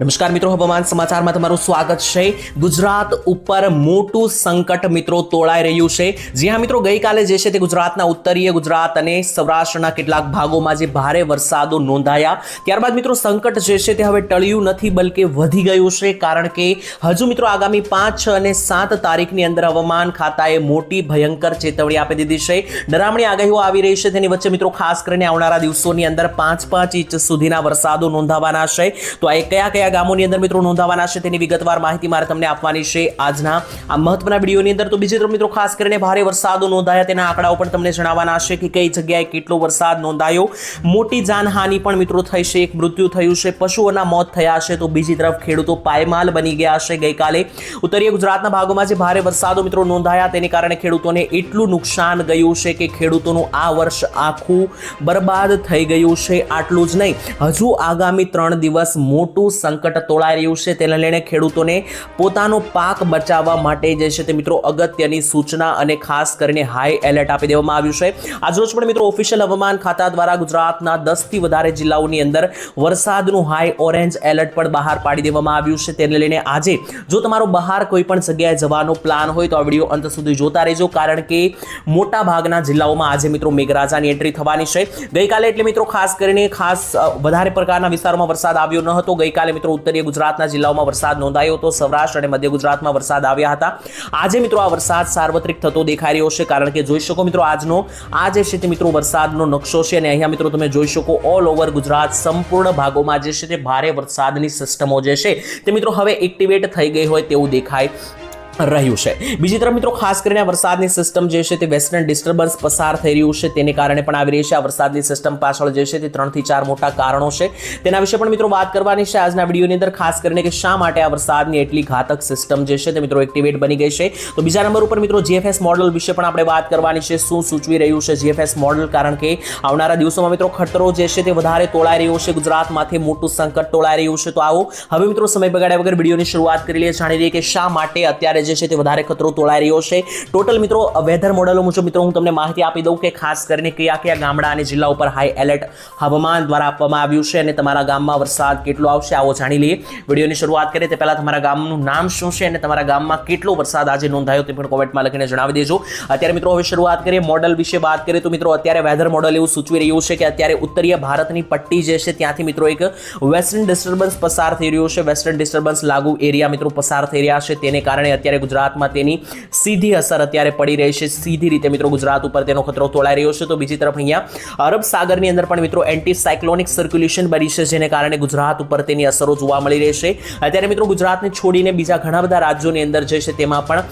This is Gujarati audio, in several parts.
નમસ્કાર મિત્રો, હવામાન સમાચારમાં તમારું સ્વાગત છે. ગુજરાત ઉપર મોટું સંકટ મિત્રો તોળાઈ રહ્યું છે. જ્યાં મિત્રો, ગઈકાલે જે છે તે ગુજરાતના ઉત્તરીય ગુજરાત અને સૌરાષ્ટ્રના કેટલાક ભાગોમાં જે ભારે વરસાદો નોંધાયા. ત્યારબાદ મિત્રો, સંકટ જે છે તે હવે ટળ્યું નથી, બલકે વધી ગયું છે, કારણ કે હજુ મિત્રો આગામી પાંચ, છ અને સાત તારીખની અંદર હવામાન ખાતાએ મોટી ભયંકર ચેતવણી આપી દીધી છે. ડરામણી આગાહીઓ આવી રહી છે. તેની વચ્ચે મિત્રો, ખાસ કરીને આવનારા દિવસોની અંદર પાંચ પાંચ ઇંચ સુધીના વરસાદો નોંધાવાના છે. તો આ કયા કયા ગામોની અંદર મિત્રો નોંધાવાના છે તેની વિગતવાર માહિતી મારે તમને આપવાની છે આજના આ મહત્વના વિડીયોની અંદર. તો બીજી તરફ મિત્રો, ખાસ કરીને ભારે વરસાદો નોંધાયા તેના આંકડાઓ પણ તમને જણાવવાના છે કે કઈ જગ્યાએ કેટલો વરસાદ નોંધાયો. મોટી જાનહાનિ પણ મિત્રો થઈ છે, એક મૃત્યુ થયું છે, પશુઓના મોત થયા છે. તો બીજી તરફ ખેડૂતો પાયમાલ બની ગયા છે ગઈકાલે. ઉત્તરીય ગુજરાતના ભાગોમાં જે ભારે વરસાદો મિત્રો નોંધાયા તેને કારણે ખેડૂતોને એટલું નુકસાન ગયું છે કે ખેડૂતોનું આ વર્ષ આખું બરબાદ થઈ ગયું છે, આટલું જ નહીં. હજુ આગામી ત્રણ દિવસ મોટું સંકટ તોળાઈ રહ્યું છે, તેને લઈને ખેડૂતોને પોતાનો પાક બચાવવા માટે જે છે તે મિત્રો અગત્યની સૂચના અને ખાસ કરીને હાઈ એલર્ટ આપી દેવામાં આવ્યું છે. આજરોજ પણ મિત્રો ઓફિશિયલ હવામાન ખાતા દ્વારા ગુજરાતના દસથી વધારે જિલ્લાઓની અંદર વરસાદનું હાઈ ઓરેન્જ એલર્ટ પણ બહાર પાડી દેવામાં આવ્યું છે. તેને લઈને આજે જો તમારો બહાર કોઈ પણ જગ્યાએ જવાનો પ્લાન હોય તો આ વીડિયો અંત સુધી જોતા રહેજો, કારણ કે મોટા ભાગના જિલ્લાઓમાં આજે મિત્રો મેઘરાજાની એન્ટ્રી થવાની છે. ગઈકાલે એટલે મિત્રો ખાસ કરીને ખાસ વધારે પ્રકારના વિસ્તારોમાં વરસાદ આવ્યો ન હતો. ગઈકાલે મિત્રો ઉત્તરીય ગુજરાતના જિલ્લાઓમાં વરસાદ નોંધાયો હતો. સૌરાષ્ટ્ર અને મધ્ય ગુજરાતમાં વરસાદ આવ્યા હતા. આજે મિત્રો આ વરસાદ સાર્વત્રિક થતો દેખાઈ રહ્યો છે, કારણ કે જોઈ શકો મિત્રો આજનો, આ જે છે તે મિત્રો વરસાદનો નકશો છે અને અહીંયા મિત્રો તમે જોઈ શકો ઓલ ઓવર ગુજરાત સંપૂર્ણ ભાગોમાં જે છે તે ભારે વરસાદની સિસ્ટમો જે છે તે મિત્રો હવે એક્ટિવેટ થઈ ગઈ હોય તેવું દેખાય રહ્યું છે. બીજી તરફ મિત્રો, ખાસ કરીને આ વરસાદની સિસ્ટમ જે છે તે વેસ્ટર્ન ડિસ્ટર્બન્સ પસાર થઈ રહ્યું છે. તેને કારણે પણ આવી રહી છે. આ વરસાદની સિસ્ટમ પાછળ જે છે તે ત્રણથી ચાર મોટા કારણો છે. તેના વિશે પણ મિત્રો વાત કરવાની છે આજના વિડીયોની અંદર, ખાસ કરીને કે શા માટે આ વરસાદની એટલી ઘાતક સિસ્ટમ જે છે તે મિત્રો એક્ટિવેટ બની ગઈ છે. તો બીજા નંબર ઉપર મિત્રો જીએફએસ મોડલ વિશે પણ આપણે વાત કરવાની છે. શું સૂચવી રહ્યું છે જીએફએસ મોડલ કારણ કે આવનારા દિવસોમાં મિત્રો, ખતરો જે છે તે વધારે તોળાઈ રહ્યો છે. ગુજરાતમાંથી મોટું સંકટ તોળાઈ રહ્યું છે. તો આવો, હવે મિત્રો સમય બગાડ્યા વગર વિડીયોની શરૂઆત કરી લઈએ. જાણી લઈએ કે શા માટે અત્યારે જે છે તે વધારે ખતરો તોળાઈ રહ્યો છે. ટોટલ મિત્રો વેધર મોડલો મુજબ મિત્રો હું તમને માહિતી આપી દઉં કે ખાસ કરીને કયા કયા ગામડા અને જિલ્લા ઉપર હાઈ એલર્ટ હવામાન દ્વારા આપવામાં આવ્યું છે અને તમારા ગામમાં વરસાદ કેટલો આવશે આવો જાણી લઈએ. વિડીયોની શરૂઆત કરીએ તે પહેલાં તમારા ગામનું નામ શું છે અને તમારા ગામમાં કેટલો વરસાદ આજે નોંધાયો તે પણ કોમેન્ટમાં લખીને જણાવી દેજો. અત્યારે મિત્રો હવે શરૂઆત કરીએ મોડલ વિશે વાત કરીએ તો મિત્રો અત્યારે વેધર મોડલ એવું સૂચવી રહ્યું છે કે અત્યારે ઉત્તરીય ભારતની પટ્ટી જે છે ત્યાંથી મિત્રો એક વેસ્ટર્ન ડિસ્ટર્બન્સ પસાર થઈ રહ્યું છે. વેસ્ટર્ન ડિસ્ટર્બન્સ લાગુ એરિયા મિત્રો પસાર થઈ રહ્યા છે. તેને કારણે અત્યારે ગુજરાતમાં તેની સીધી અસર અત્યારે પડી રહી છે. સીધી રીતે મિત્રો ગુજરાત ઉપર તેનો ખતરો તોળાઈ રહ્યો છે. તો બીજી તરફ અહીંયા અરબ સાગરની અંદર પણ મિત્રો એન્ટી સાયક્લોનિક સર્ક્યુલેશન બની છે, જેને કારણે ગુજરાત ઉપર તેની અસરો જોવા મળી રહી છે. અત્યારે મિત્રો ગુજરાતને છોડીને બીજા ઘણા બધા રાજ્યોની અંદર જે છે તેમાં પણ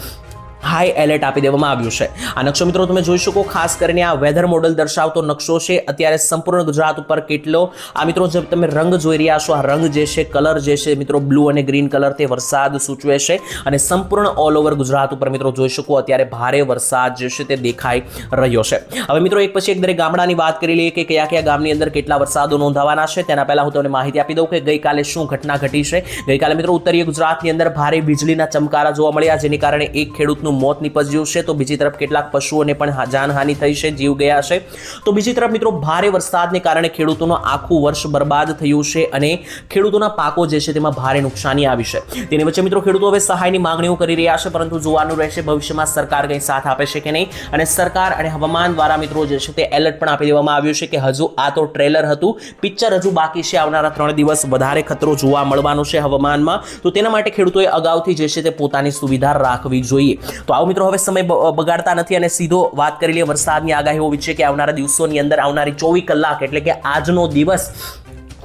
હાઈ એલર્ટ આપી દેવામાં આવ્યું છે. આ નકશો મિત્રો તમે જોઈ શકો, ખાસ કરીને આ વેધર મોડલ દર્શાવતો નકશો છે. અત્યારે સંપૂર્ણ ગુજરાત ઉપર કેટલો, આ મિત્રો જે તમે રંગ જોઈ રહ્યા છો, આ રંગ જે છે કલર જે છે, મિત્રો બ્લુ અને ગ્રીન કલર તે વરસાદ સૂચવે છે અને સંપૂર્ણ ઓલ ઓવર ગુજરાત ઉપર મિત્રો જોઈ શકો, અત્યારે ભારે વરસાદ જે છે તે દેખાઈ રહ્યો છે. હવે મિત્રો એક પછી એક દરેક ગામડાની વાત કરી લઈએ કે કયા કયા ગામની અંદર કેટલા વરસાદો નોંધાવાના છે. તેના પહેલાં હું તમને માહિતી આપી દઉં કે ગઈકાલે શું ઘટના ઘટી છે. ગઈકાલે મિત્રો ઉત્તરીય ગુજરાતની અંદર ભારે વીજળીના ચમકારા જોવા મળ્યા, જેની કારણે એક ખેડૂતનું મોત નીપજ્યું છે, તો બીજી તરફ કેટલાક પશુઓને પણ જાનહાનિ થઈ છે, જીવ ગયા છે. તો બીજી તરફ મિત્રો, ભારે વરસાદને કારણે ખેડૂતોનું આખું વર્ષ બરબાદ થયું છે અને ખેડૂતોના પાકો જે છે તેમાં ભારે નુકસાની આવી છે. તેની વચ્ચે મિત્રો, ખેડૂતો હવે સહાયની માંગણીઓ કરી રહ્યા છે, પરંતુ જોવાનું રહેશે ભવિષ્યમાં સરકાર કંઈ સાથ આપે છે કે નહીં. અને સરકાર અને હવામાન દ્વારા મિત્રો, જે છે તે એલર્ટ પણ આપી દેવામાં આવ્યું છે કે હજુ આ તો ટ્રેલર હતું, પિક્ચર હજુ બાકી છે, આવનારા ત્રણ દિવસ વધારે ખતરો જોવા મળવાનો છે હવામાનમાં. તો તેના માટે ખેડૂતોએ અગાઉથી જે છે તે પોતાની સુવિધા રાખવી જોઈએ. તો આવો મિત્રો, હવે સમય બગાડતા નથી અને સીધો વાત કરી લઈએ વરસાદની આગાહીઓ વિશે કે આવનારા દિવસોની અંદર આવનારી ચોવીસ કલાક એટલે કે આજનો દિવસ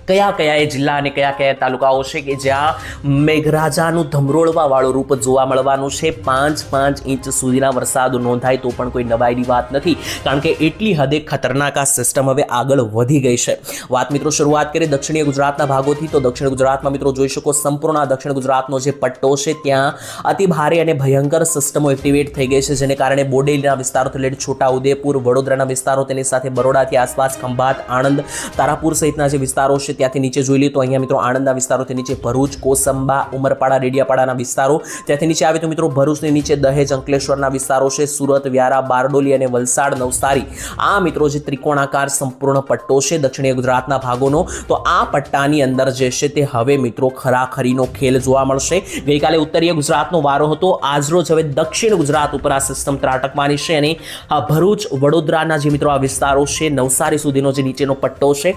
કયા કયા એ જિલ્લા અને કયા કયા તાલુકાઓ છે કે જ્યાં મેઘરાજાનું ધમરોળવાવાળું રૂપ જોવા મળવાનું છે? પાંચ પાંચ ઇંચ સુધીના વરસાદ નોંધાય તો પણ કોઈ નવાઈની વાત નથી, કારણ કે એટલી હદે ખતરનાક આ સિસ્ટમ હવે આગળ વધી ગઈ છે. વાત મિત્રો શરૂઆત કરીએ દક્ષિણીય ગુજરાતના ભાગોથી, તો દક્ષિણ ગુજરાતમાં મિત્રો જોઈ શકો સંપૂર્ણ દક્ષિણ ગુજરાતનો જે પટ્ટો છે, ત્યાં અતિ ભારે અને ભયંકર સિસ્ટમો એક્ટિવેટ થઈ ગઈ છે, જેને કારણે બોડેલીના વિસ્તારોથી લઈને છોટા ઉદેપુર વડોદરાના વિસ્તારો તેની સાથે બરોડાથી આસપાસ ખંભાત, આણંદ, તારાપુર સહિતના જે વિસ્તારો છે ત્યાંથી નીચે જોઈ લઈએ તો અહીંયા મિત્રો આણંદના વિસ્તારોથી નીચે ભરૂચ, કોસંબા, ઉમરપાડા, ડેડિયાપાડાના વિસ્તારો. ત્યાંથી નીચે આવે તો મિત્રો ભરૂચની નીચે દહેજ, અંકલેશ્વરના વિસ્તારો છે, સુરત, વ્યારા, બારડોલી અને વલસાડ, નવસારી. આ મિત્રો જે ત્રિકોણાકાર સંપૂર્ણ પટ્ટો છે દક્ષિણીય ગુજરાતના ભાગોનો, તો આ પટ્ટાની અંદર જે છે તે હવે મિત્રો ખરાખરીનો ખેલ જોવા મળશે. ગઈકાલે ઉત્તરીય ગુજરાતનો વારો હતો. આજરોજ હવે દક્ષિણ ગુજરાત ઉપર આ સિસ્ટમ ત્રાટકવાની છે અને આ ભરૂચ, વડોદરાના જે મિત્રો આ વિસ્તારો છે, નવસારી સુધીનો જે નીચેનો પટ્ટો છે,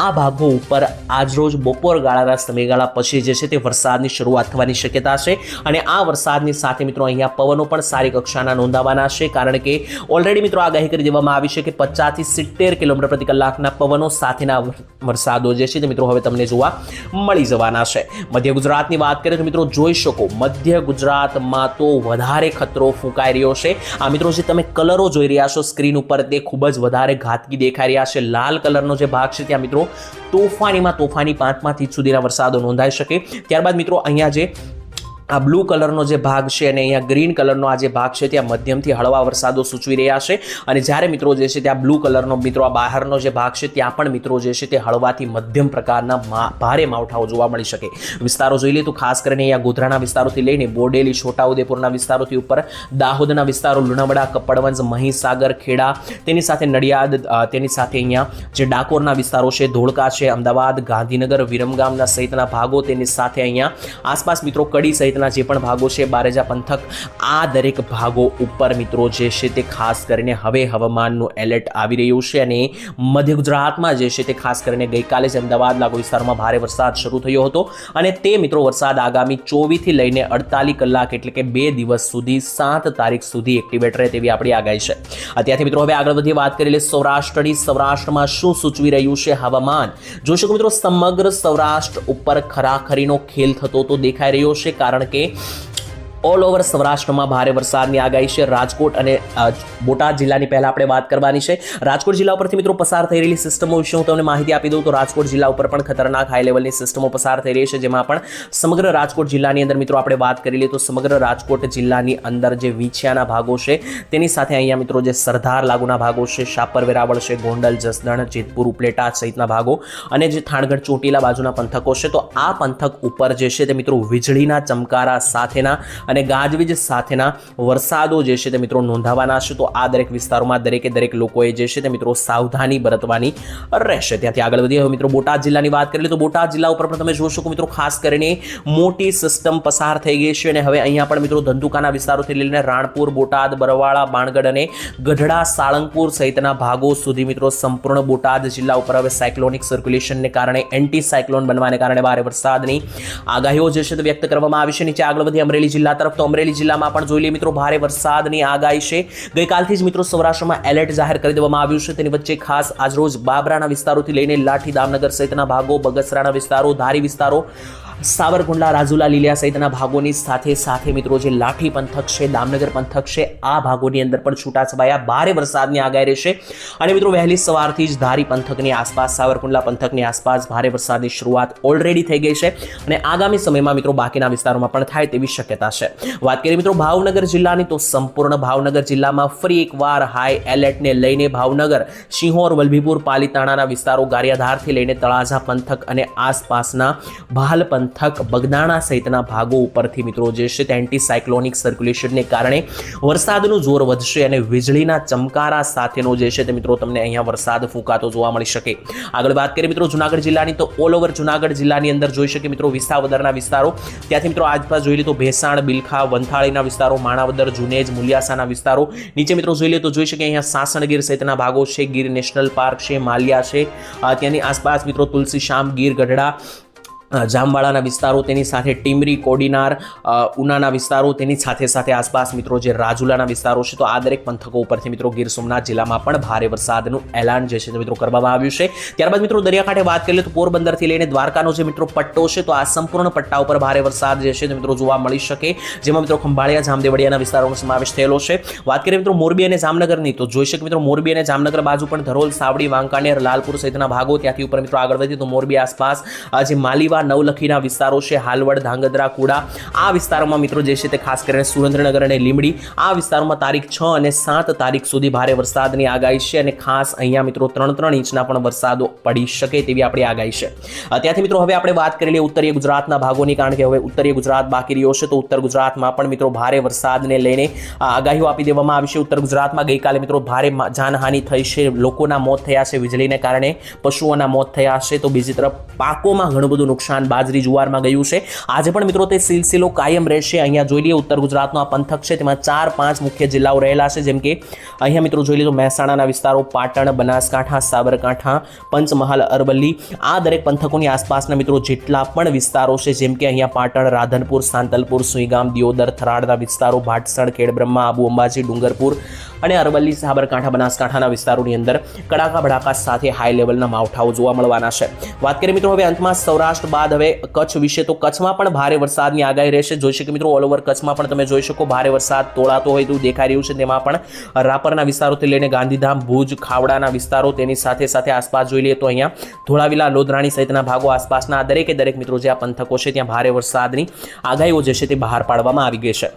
આ ભાગો ઉપર આજરોજ બપોર ગાળાના સમયગાળા પછી જે છે તે વરસાદની શરૂઆત થવાની શક્યતા છે. અને આ વરસાદની સાથે મિત્રો અહીંયા પવનો પણ સારી કક્ષાના નોંધાવાના છે. કારણ કે ઓલરેડી મિત્રો આગાહી કરી દેવામાં આવી છે કે પચાસથી સિત્તેર કિલોમીટર પ્રતિ કલાકના પવનો સાથેના વરસાદો જે છે તે મિત્રો હવે તમને જોવા મળી જવાના છે. મધ્ય ગુજરાતની વાત કરીએ તો મિત્રો જોઈ શકો, મધ્ય ગુજરાતમાં તો વધારે ખતરો ફૂંકાઈ રહ્યો છે. આ મિત્રો જે તમે કલરો જોઈ રહ્યા છો, સ્ક્રીન ઉપર તે ખૂબ જ વધારે ઘાતકી દેખાઈ રહ્યા છે. લાલ કલરનો જે ભાગ છે ત્યાં મિત્રો તોફાનીમાં તોફાની પાંચમાંથી સુધીના વરસાદો નોંધાઈ શકે. ત્યારબાદ મિત્રો અહીંયા જે આ બ્લુ કલરનો જે ભાગ છે અને અહીંયા ગ્રીન કલરનો આ જે ભાગ છે ત્યાં મધ્યમથી હળવા વરસાદો સૂચવી રહ્યા છે. અને જ્યારે મિત્રો જે છે ત્યાં બ્લુ કલરનો મિત્રો આ બહારનો જે ભાગ છે ત્યાં પણ મિત્રો જે છે તે હળવાથી મધ્યમ પ્રકારના ભારે માવઠાઓ જોવા મળી શકે. વિસ્તારો જોઈ લઈએ તો ખાસ કરીને અહીંયા ગોધરાના વિસ્તારોથી લઈને બોડેલી, છોટાઉદેપુરના વિસ્તારોથી ઉપર, દાહોદના વિસ્તારો, લુણાવાડા, કપડવંજ, મહીસાગર, ખેડા, તેની સાથે નડિયાદ તેની સાથે અહીંયા જે ડાકોરના વિસ્તારો છે, ધોળકા છે, અમદાવાદ, ગાંધીનગર, વિરમગામના સહિતના ભાગો તેની સાથે અહીંયા આસપાસ મિત્રો કડી સહિતના જે પણ ભાગો છે, બારેજા પંથક, આ દરેક ભાગો ઉપર મિત્રો જે છે તે ખાસ કરીને હવે હવામાનનું એલર્ટ આવી રહ્યું છે અને મધ્ય ગુજરાતમાં જે છે તે ખાસ કરીને ગઈકાલે જ અમદાવાદ લાગુ વિસ્તારમાં ભારે વરસાદ શરૂ થયો હતો અને તે મિત્રો વરસાદ આગામી ચોવીસથી લઈને અડતાલીસ કલાક એટલે કે બે દિવસ સુધી, સાત તારીખ સુધી એક્ટિવેટ રહે તેવી આપણી આગાહી છે. અત્યારથી મિત્રો હવે આગળ વધી વાત કરી લે સૌરાષ્ટ્રની. સૌરાષ્ટ્રમાં શું સૂચવી રહ્યું છે હવામાન? જોઈ શકો મિત્રો સમગ્ર સૌરાષ્ટ્ર ઉપર ખરાખરીનો ખેલ થતો તો દેખાઈ રહ્યો છે, કારણ કે ઓલ ઓવર સૌરાષ્ટ્રમાં ભારે વરસાદની આગાહી છે. રાજકોટ અને બોટાદ જિલ્લાની પહેલાં આપણે વાત કરવાની છે. રાજકોટ જિલ્લા ઉપરથી મિત્રો પસાર થઈ રહેલી સિસ્ટમો વિશે હું તમને માહિતી આપી દઉં તો રાજકોટ જિલ્લા ઉપર પણ ખતરનાક હાઈ લેવલની સિસ્ટમો પસાર થઈ રહી છે, જેમાં પણ સમગ્ર રાજકોટ જિલ્લાની અંદર મિત્રો આપણે વાત કરી લઈએ તો સમગ્ર રાજકોટ જિલ્લાની અંદર જે વીછિયાના ભાગો છે, તેની સાથે અહીંયા મિત્રો જે સરદાર લાગુના ભાગો છે, શાપર વેરાવળ છે, ગોંડલ, જસદણ, જેતપુર, ઉપલેટા સહિતના ભાગો અને જે થાણગઢ, ચોટીલા બાજુના પંથકો છે. તો આ પંથક ઉપર જે છે તે મિત્રો વીજળીના ચમકારા સાથેના અને ગાજવીજ સાથેના વરસાદો જે છે તે મિત્રો નોંધાવાના છે. તો આ દરેક વિસ્તારોમાં દરેકે દરેક લોકોએ જે છે તે મિત્રો સાવધાની બરતવાની રહેશે. ત્યાંથી આગળ વધીએ. હવે મિત્રો બોટાદ જિલ્લાની વાત કરીએ તો બોટાદ જિલ્લા ઉપર પણ તમે જોશો કે મિત્રો ખાસ કરીને મોટી સિસ્ટમ પસાર થઈ ગઈ છે અને હવે અહીંયા પણ મિત્રો ધંધુકાના વિસ્તારોથી લઈને રાણપુર, બોટાદ, બરવાળા, બાણગઢ અને ગઢડા, સાળંગપુર સહિતના ભાગો સુધી મિત્રો સંપૂર્ણ બોટાદ જિલ્લા ઉપર હવે સાયક્લોનિક સર્ક્યુલેશનને કારણે એન્ટી સાયક્લોન બનવાને કારણે ભારે વરસાદની આગાહીઓ જે છે તે વ્યક્ત કરવામાં આવી છે. નીચે આગળ વધી અમરેલી જિલ્લા તરફ તો અમરેલી જિલ્લામાં પણ જોઈ લઈએ મિત્રો, ભારે વરસાદની આગાહી છે. ગઈકાલથી જ મિત્રો સૌરાષ્ટ્રમાં એલર્ટ જાહેર કરી દેવામાં આવ્યું છે. તેની વચ્ચે ખાસ આજરોજ બાબરાના વિસ્તારોથી લઈને લાઠી દામનગર સહિતના ભાગો, બગસરાના વિસ્તારો, ધારી વિસ્તારો સાવરકુંડલા, રાજુલા, લીલિયા સહિતના ભાગોની સાથે સાથે મિત્રો જે લાઠી પંથક છે, દામનગર પંથક છે, આ ભાગોની અંદર પણ છૂટાછવાયા ભારે વરસાદની આગાહી રહેશે. અને મિત્રો વહેલી સવારથી જ ધારી પંથકની આસપાસ, સાવરકુંડલા પંથકની આસપાસ ભારે વરસાદની શરૂઆત ઓલરેડી થઈ ગઈ છે અને આગામી સમયમાં મિત્રો બાકીના વિસ્તારોમાં પણ થાય તેવી શક્યતા છે. વાત કરીએ મિત્રો ભાવનગર જિલ્લાની તો સંપૂર્ણ ભાવનગર જિલ્લામાં ફરી એકવાર હાઈ એલર્ટને લઈને ભાવનગર સિંહોર વલભીપુર, પાલીતાણાના વિસ્તારો ગારિયાધારથી લઈને તળાજા પંથક અને આસપાસના ભાલ પંથક બગદાણા સહિતના ભાગો ઉપરથી મિત્રો જે છે તે એન્ટીસાયક્લોનિક સર્ક્યુલેશનને કારણે વરસાદનું જોર વધશે અને વીજળીના ચમકારા સાથેનો જે છે તે મિત્રો તમને અહીંયા વરસાદ ફૂંકાતો જોવા મળી શકે. આગળ વાત કરીએ મિત્રો જુનાગઢ જિલ્લાની તો ઓલ ઓવર જુનાગઢ જિલ્લાની અંદર જોઈ શકીએ મિત્રો વિસાવદરના વિસ્તારો. ત્યાંથી મિત્રો આસપાસ જોઈ લઈએ તો ભેસાણ, બિલખા, વંથાળીના વિસ્તારો, માણાવદર, જુનેજ, મુલિયાસાના વિસ્તારો. નીચે મિત્રો જોઈ લે તો જોઈ શકીએ અહીંયા સાસણગીર સહિતના ભાગો છે, ગીર નેશનલ પાર્ક છે, માલિયા છે. ત્યાંની આસપાસ મિત્રો તુલસી શ્યામ ગીર ગઢડા જામવાળાના વિસ્તારો તેની સાથે ટીમરી, કોડીનાર ઉનાના વિસ્તારો તેની સાથે સાથે આસપાસ મિત્રો જે રાજુલાના વિસ્તારો છે, તો આ દરેક પંથકો ઉપરથી મિત્રો ગીર સોમનાથ જિલ્લામાં પણ ભારે વરસાદનું એલાન જે છે મિત્રો કરવામાં આવ્યું છે. ત્યારબાદ મિત્રો દરિયાકાંઠે વાત કરીએ તો પોરબંદરથી લઈને દ્વારકાનો જે મિત્રો પટ્ટો છે, તો આ સંપૂર્ણ પટ્ટા ઉપર ભારે વરસાદ જે છે મિત્રો જોવા મળી શકે. જેમાં મિત્રો ખંભાળિયા, જામદેવડિયાના વિસ્તારોનો સમાવેશ થયેલો છે. વાત કરીએ મિત્રો મોરબી અને જામનગરની, તો જોઈ શકે મિત્રો મોરબી અને જામનગર બાજુ પણ ધરોલ, સાવડી, વાંકાનેર, લાલપુર સહિતના ભાગો ત્યાંથી ઉપર મિત્રો આગળ વધી તો મોરબી આસપાસ જે માલીવા નવલખીના વિસ્તારો છે, હાલવડ, ધાંગધ્રા, કુડા. આ વિસ્તારોમાં મિત્રો જે છે તે ખાસ કરીને સુરેન્દ્રનગર અને લીંબડી. આ વિસ્તારોમાં તારીખ છ અને સાત તારીખ સુધી ભારે વરસાદની આગાહી છે અને ખાસ અહીંયા મિત્રો ત્રણ ત્રણ ઇંચના પણ વરસાદો પડી શકે તેવી આપણી આગાહી છે. ત્યાંથી મિત્રો હવે આપણે વાત કરી લઈએ ઉત્તરીય ગુજરાતના ભાગોની, કારણ કે હવે ઉત્તરીય ગુજરાત બાકી રહ્યો છે, તો ઉત્તર ગુજરાતમાં પણ મિત્રો ભારે વરસાદને લઈને આગાહીઓ આપી દેવામાં આવી છે. ઉત્તર ગુજરાતમાં ગઈકાલે મિત્રો ભારે જાનહાનિ થઈ છે, લોકોના મોત થયા છે, વીજળીને કારણે પશુઓના મોત થયા છે. તો બીજી તરફ પાકોમાં ઘણું બધું નુકસાન બાજરી જુવારમાં ગયું છે. આજે પણ મિત્રો તે સિલસિલો કાયમ રહેશે. અહીંયા જોઈ લઈએ ઉત્તર ગુજરાતનો આ પંથક છે. તેમાં ચાર પાંચ મુખ્ય જિલ્લાઓ રહેલા છે, જેમ કે અહીંયા મિત્રો જોઈ લઈએ તો મહેસાણાના વિસ્તારો, પાટણ, બનાસકાંઠા, સાબરકાંઠા, પંચમહાલ, અરવલ્લી. આ દરેક પંથકોની આસપાસના મિત્રો જેટલા પણ વિસ્તારો છે, જેમ કે અહીંયા પાટણ, રાધનપુર, સાંતલપુર, સુઈગામ, દિયોદર, થરાડના વિસ્તારો, ભાટસણ ખેડબ્રહ્મા આબુ અંબાજી, ડુંગરપુર અને અરવલ્લી, સાબરકાંઠા, બનાસકાંઠાના વિસ્તારોની અંદર કડાકા ભડાકા સાથે હાઈ લેવલના માવઠાઓ જોવા મળવાના છે. વાત કરીએ મિત્રો હવે અંતમાં સૌરાષ્ટ્ર બાદ હવે કચ્છ વિશે તો કચ્છમાં પણ ભારે વરસાદની આગાહી રહેશે. જોઈ શકે મિત્રો ઓલ ઓવર કચ્છમાં પણ તમે જોઈ શકો ભારે વરસાદ તોળાતો હોય તેવું દેખાઈ રહ્યું છે. તેમાં પણ રાપરના વિસ્તારોથી લઈને ગાંધીધામ, ભુજ, ખાવડાના વિસ્તારો તેની સાથે સાથે આસપાસ જોઈ લઈએ તો અહીંયા ધોળાવીલા, લોધરાણી સહિતના ભાગો આસપાસના દરેકે દરેક મિત્રો જે આ પંથકો છે, ત્યાં ભારે વરસાદની આગાહીઓ જે છે તે બહાર પાડવામાં આવી ગઈ છે.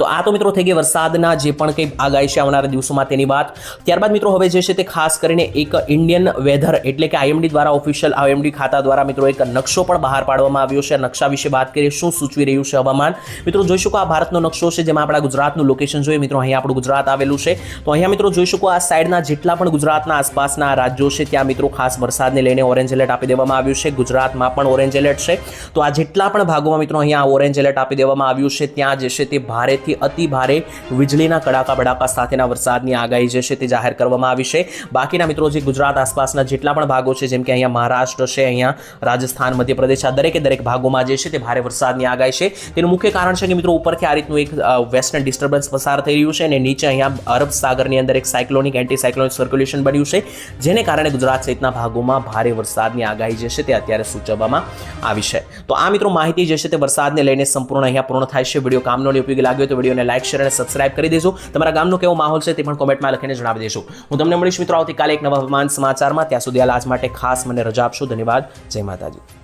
તો આ તો મિત્રો થઈ ગઈ વરસાદના જે પણ કંઈ આગાહી છે આવનારા દિવસોમાં તેની વાત. ત્યારબાદ મિત્રો હવે જે છે તે ખાસ કરીને એક ઇન્ડિયન વેધર એટલે કે આઈએમડી દ્વારા ઓફિશિયલ આઈએમડી ખાતા દ્વારા મિત્રો એક નકશો પણ બહાર પાડવામાં આવ્યો છે. નકશા વિશે વાત કરીએ, શું સૂચવી રહ્યું છે હવામાન? મિત્રો જોઈ શકો આ ભારતનો નકશો છે, જેમાં આપણા ગુજરાતનું લોકેશન જોઈએ. મિત્રો અહીંયા આપણું ગુજરાત આવેલું છે. તો અહીંયા મિત્રો જોઈ શકો આ સાઈડના જેટલા પણ ગુજરાતના આસપાસના રાજ્યો છે, ત્યાં મિત્રો ખાસ વરસાદને લઈને ઓરેન્જ એલર્ટ આપી દેવામાં આવ્યું છે. ગુજરાતમાં પણ ઓરેન્જ એલર્ટ છે. તો આ જેટલા પણ ભાગોમાં મિત્રો અહીંયા ઓરેન્જ એલર્ટ આપી દેવામાં આવ્યું છે, ત્યાં જે છે તે ભારેથી અતિ ભારે વીજળીના કડાકા બડાકા સાથેના વરસાદની આગાહી જે છે તે જાહેર કરવામાં આવી છે. બાકીના મિત્રો, જે ગુજરાત આસપાસના જેટલા પણ ભાગો છે, જેમ કે અહીંયા મહારાષ્ટ્ર છે, અહીંયા રાજસ્થાન, મધ્યપ્રદેશ, આ દરેકે દરેક ભાગોમાં જે છે તે ભારે વરસાદની આગાહી છે. તેનું મુખ્ય કારણ છે કે મિત્રો, ઉપરથી આ રીતનું એક વેસ્ટર્ન ડિસ્ટર્બન્સ પસાર થઈ રહ્યું છે અને નીચે અહીંયા અરબ સાગરની અંદર એક સાયક્લોનિક એન્ટી સાયક્લોનિક સર્ક્યુલેશન બન્યું છે, જેને કારણે ગુજરાત સહિતના ભાગોમાં ભારે વરસાદની આગાહી જે છે તે અત્યારે સૂચવવામાં આવી છે. તો આ મિત્રો માહિતી જે છે તે વરસાદને લઈને સંપૂર્ણ અહીંયા પૂર્ણ થાય છે. વીડિયો કામનો ઉપયોગી લાગ્યો તો વિડીયોને લાઇક શેર અને સબસ્ક્રાઇબ કરી દેજો. તમારા ગામનો કેવો માહોલ છે તે પણ કોમેન્ટમાં લખીને જણાવી દેજો. હું તમને મળીશ મિત્રો આવતીકાલે એક નવા હવામાન સમાચારમાં. ત્યાં સુધી આજ માટે ખાસ મને રજા આપશો. ધન્યવાદ. જય માતાજી.